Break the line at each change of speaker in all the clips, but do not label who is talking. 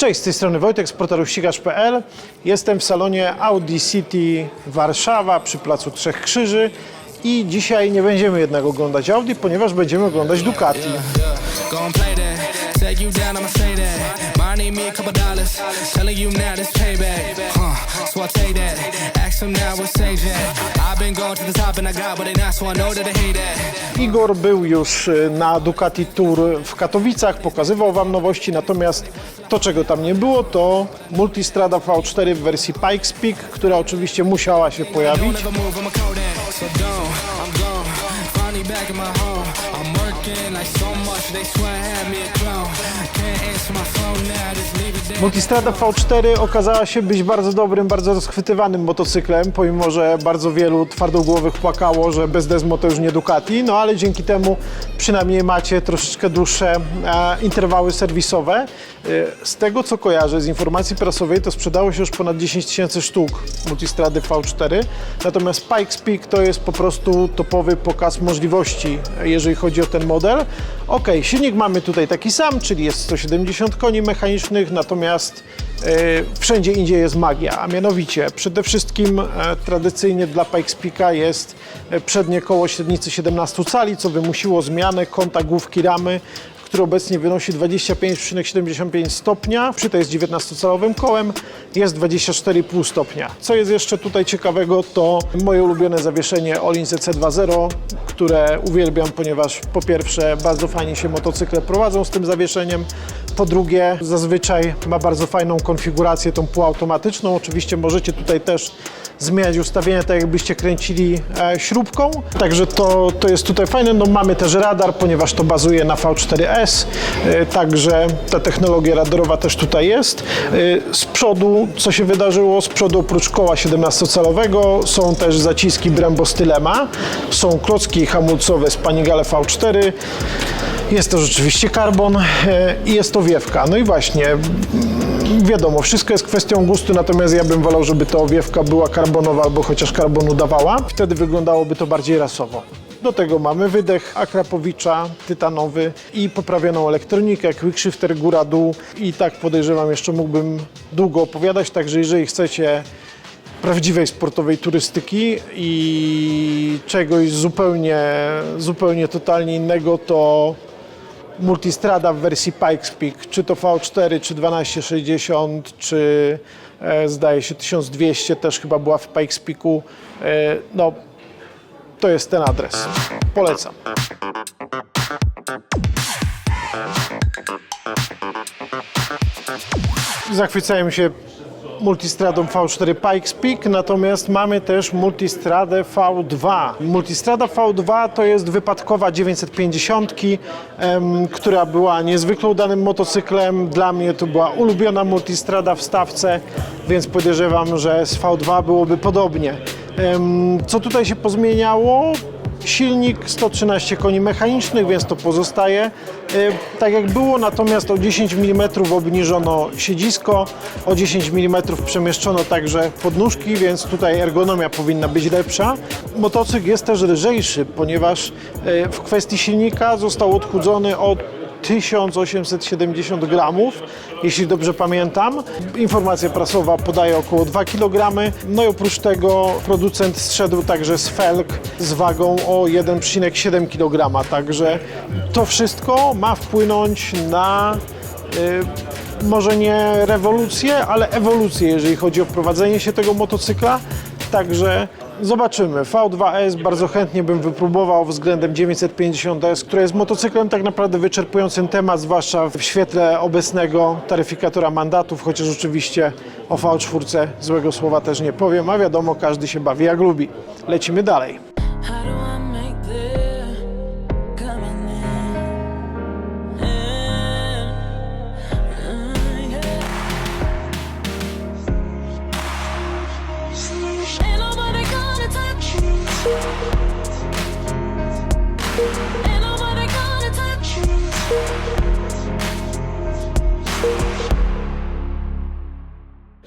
Cześć, z tej strony Wojtek z portalu ścigasz.pl. Jestem w salonie Audi City Warszawa przy Placu Trzech Krzyży i dzisiaj nie będziemy jednak oglądać Audi, ponieważ będziemy oglądać Ducati.
Now. I've been going to the top and I got what so I know that hate.
Igor był już y, na Ducati Tour w Katowicach, pokazywał Wam nowości, natomiast to, czego tam nie było, to Multistrada V4 w wersji Pikes Peak, która oczywiście musiała się pojawić. Multistrada V4 okazała się być bardzo dobrym, bardzo rozchwytywanym motocyklem, pomimo że bardzo wielu twardogłowych płakało, że bez Desmo to już nie Ducati, no ale dzięki temu przynajmniej macie troszeczkę dłuższe e, interwały serwisowe. E, z tego co kojarzę z informacji prasowej, to sprzedało się już ponad 10 tysięcy sztuk Multistrady V4, natomiast Pikes Peak to jest po prostu topowy pokaz możliwości, jeżeli chodzi o ten model. Ok, silnik mamy tutaj taki sam, czyli jest 170 koni mechanicznych, natomiast e, wszędzie indziej jest magia, a mianowicie przede wszystkim e, tradycyjnie dla Pikes Peaka jest e, przednie koło średnicy 17 cali, co wymusiło zmianę kąta główki ramy, który obecnie wynosi 25,75 stopnia. Przy jest 19-calowym kołem, jest 24,5 stopnia. Co jest jeszcze tutaj ciekawego, to moje ulubione zawieszenie Olin ZC2.0, które uwielbiam, ponieważ po pierwsze bardzo fajnie się motocykle prowadzą z tym zawieszeniem, po drugie zazwyczaj ma bardzo fajną konfigurację, tą półautomatyczną. Oczywiście możecie tutaj też zmieniać ustawienia, tak jakbyście kręcili e, śrubką. Także to, to jest tutaj fajne. No, mamy też radar, ponieważ to bazuje na V4S, e, także ta technologia radarowa też tutaj jest. E, Z przodu, co się wydarzyło? Z przodu oprócz koła 17-calowego są też zaciski Brembo Stylema, są klocki hamulcowe z Panigale V4, jest to rzeczywiście karbon e, i jest to wiewka. No i właśnie, mm, wiadomo, wszystko jest kwestią gustu, natomiast ja bym wolał, żeby ta owiewka była karbonowa albo chociaż karbonu dawała. Wtedy wyglądałoby to bardziej rasowo. Do tego mamy wydech Akrapowicza tytanowy i poprawioną elektronikę, quickshifter góra-dół i tak podejrzewam jeszcze mógłbym długo opowiadać, także jeżeli chcecie prawdziwej sportowej turystyki i czegoś zupełnie, zupełnie totalnie innego, to Multistrada w wersji Pikes Peak, czy to V4, czy 1260, czy e, zdaje się 1200 też chyba była w Pikes Peaku. E, no, to jest ten adres. Polecam. Zachwycają się Multistradą V4 Pikes Peak, natomiast mamy też Multistradę V2. Multistrada V2 to jest wypadkowa 950, em, która była niezwykle udanym motocyklem. Dla mnie to była ulubiona Multistrada w stawce, więc podejrzewam, że z V2 byłoby podobnie. Co tutaj się pozmieniało? Silnik 113 koni mechanicznych, więc to pozostaje tak jak było, natomiast o 10 mm obniżono siedzisko, o 10 mm przemieszczono także podnóżki, więc tutaj ergonomia powinna być lepsza. Motocykl jest też lżejszy, ponieważ e, w kwestii silnika został odchudzony o 1870 gramów, jeśli dobrze pamiętam. Informacja prasowa podaje około 2 kg. No i oprócz tego producent zszedł także z felg z wagą o 1,7 kg. Także to wszystko ma wpłynąć na y, może nie rewolucję, ale ewolucję, jeżeli chodzi o prowadzenie się tego motocykla. Także zobaczymy. V2S bardzo chętnie bym wypróbował względem 950S, które jest motocyklem tak naprawdę wyczerpującym temat, zwłaszcza w świetle obecnego taryfikatora mandatów, chociaż oczywiście o V4 złego słowa też nie powiem, a wiadomo, każdy się bawi jak lubi. Lecimy dalej.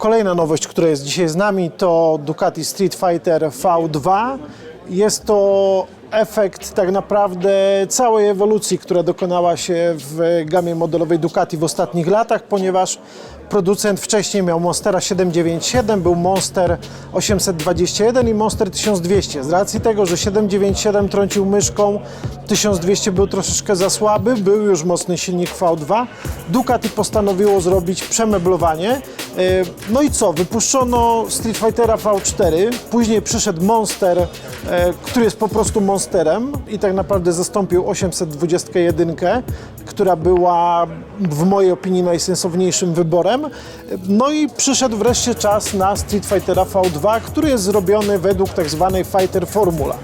Kolejna nowość, która jest dzisiaj z nami, to Ducati Street Fighter V2. Jest to efekt tak naprawdę całej ewolucji, która dokonała się w gamie modelowej Ducati w ostatnich latach, ponieważ producent wcześniej miał Monstera 797, był Monster 821 i Monster 1200. Z racji tego, że 797 trącił myszką, 1200 był troszeczkę za słaby, był już mocny silnik V2, Ducati postanowiło zrobić przemeblowanie. E, No i co? Wypuszczono Street Fightera V4, później przyszedł Monster, e, który jest po prostu I tak naprawdę zastąpił 821, która była w mojej opinii najsensowniejszym wyborem. No i przyszedł wreszcie czas na Street Fightera V2, który jest zrobiony według tak zwanej Fighter Formula.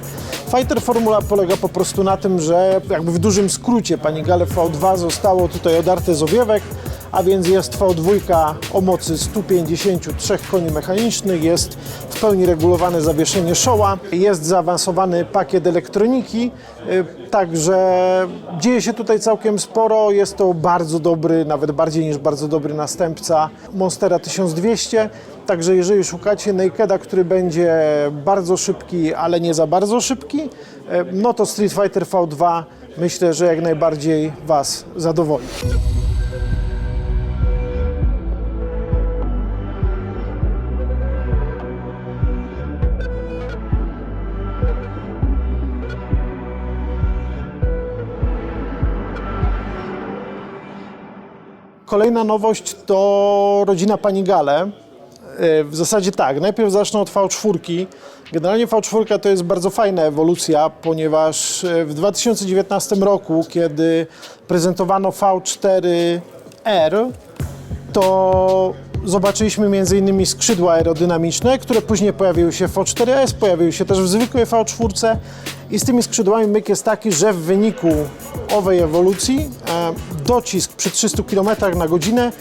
Fighter Formula polega po prostu na tym, że jakby w dużym skrócie pani Gale V2 zostało tutaj odarte z owiewek, a więc jest V2 o mocy 153 koni mechanicznych, jest w pełni regulowane zawieszenie szoła, jest zaawansowany pakiet elektroniki, y, także dzieje się tutaj całkiem sporo, jest to bardzo dobry, nawet bardziej niż bardzo dobry następca Monstera 1200, Także jeżeli szukacie Nakeda, który będzie bardzo szybki, ale nie za bardzo szybki, e, no to Street Fighter V2 myślę, że jak najbardziej Was zadowoli. Kolejna nowość to rodzina Panigale. E, W zasadzie tak, najpierw zacznę od V4. Generalnie V4 to jest bardzo fajna ewolucja, ponieważ e, w 2019 roku, kiedy prezentowano V4R, to zobaczyliśmy m.in. skrzydła aerodynamiczne, które później pojawiły się w V4S, pojawiły się też w zwykłej V4 i z tymi skrzydłami myk jest taki, że w wyniku owej ewolucji e, docisk przy 300 km na godzinę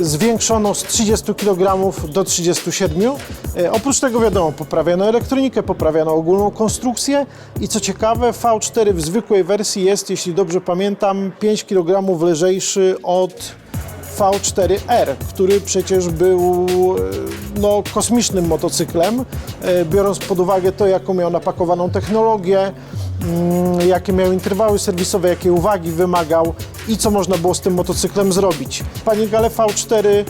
zwiększono z 30 kg do 37. E, Oprócz tego wiadomo, poprawiano elektronikę, poprawiano ogólną konstrukcję i co ciekawe V4 w zwykłej wersji jest, jeśli dobrze pamiętam, 5 kg lżejszy od V4R, który przecież był e, no, kosmicznym motocyklem, e, biorąc pod uwagę to, jaką miał napakowaną technologię, mm, jakie miał interwały serwisowe, jakie uwagi wymagał i co można było z tym motocyklem zrobić. Pani Gale V4 mm,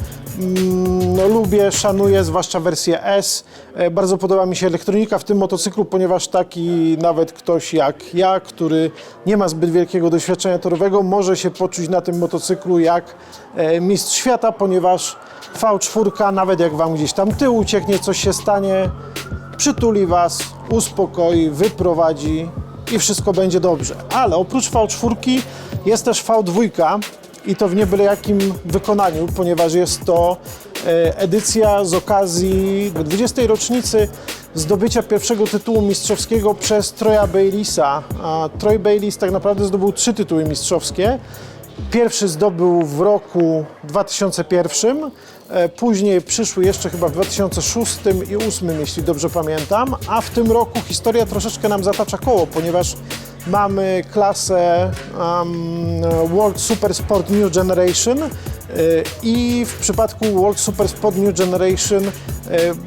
no, lubię, szanuję, zwłaszcza wersję S. E, Bardzo podoba mi się elektronika w tym motocyklu, ponieważ taki nawet ktoś jak ja, który nie ma zbyt wielkiego doświadczenia torowego, może się poczuć na tym motocyklu jak e, mistrz świata, ponieważ V4, nawet jak wam gdzieś tam tył ucieknie, coś się stanie, przytuli was, uspokoi, wyprowadzi i wszystko będzie dobrze. Ale oprócz V4 jest też V2 i to w nie byle jakim wykonaniu, ponieważ jest to e, edycja z okazji 20. rocznicy zdobycia pierwszego tytułu mistrzowskiego przez Troya Baylisa. Troy Baylis tak naprawdę zdobył trzy tytuły mistrzowskie. Pierwszy zdobył w roku 2001, e, później przyszły jeszcze chyba w 2006 i 2008, jeśli dobrze pamiętam, a w tym roku historia troszeczkę nam zatacza koło, ponieważ mamy klasę um, World Super Sport New Generation e, i w przypadku World Super Sport New Generation e,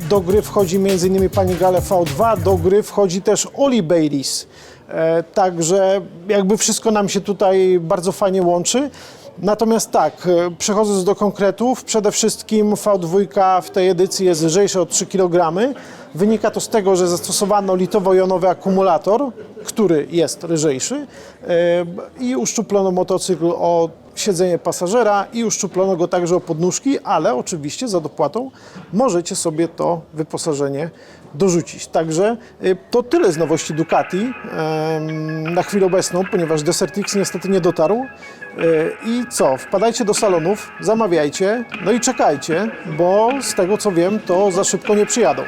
do gry wchodzi m.in. pani Gale V2, do gry wchodzi też Oli Baylis. E, Także jakby wszystko nam się tutaj bardzo fajnie łączy. Natomiast tak, e, przechodząc do konkretów, przede wszystkim V2 w tej edycji jest lżejsza o 3 kg. Wynika to z tego, że zastosowano litowo-jonowy akumulator, który jest lżejszy e, i uszczuplono motocykl o siedzenie pasażera i uszczuplono go także o podnóżki, ale oczywiście za dopłatą możecie sobie to wyposażenie dorzucić. Także y, to tyle z nowości Ducati na chwilę obecną, ponieważ Desert X niestety nie dotarł. Y, I co? Wpadajcie do salonów, zamawiajcie, no i czekajcie, bo z tego co wiem, to za szybko nie przyjadą.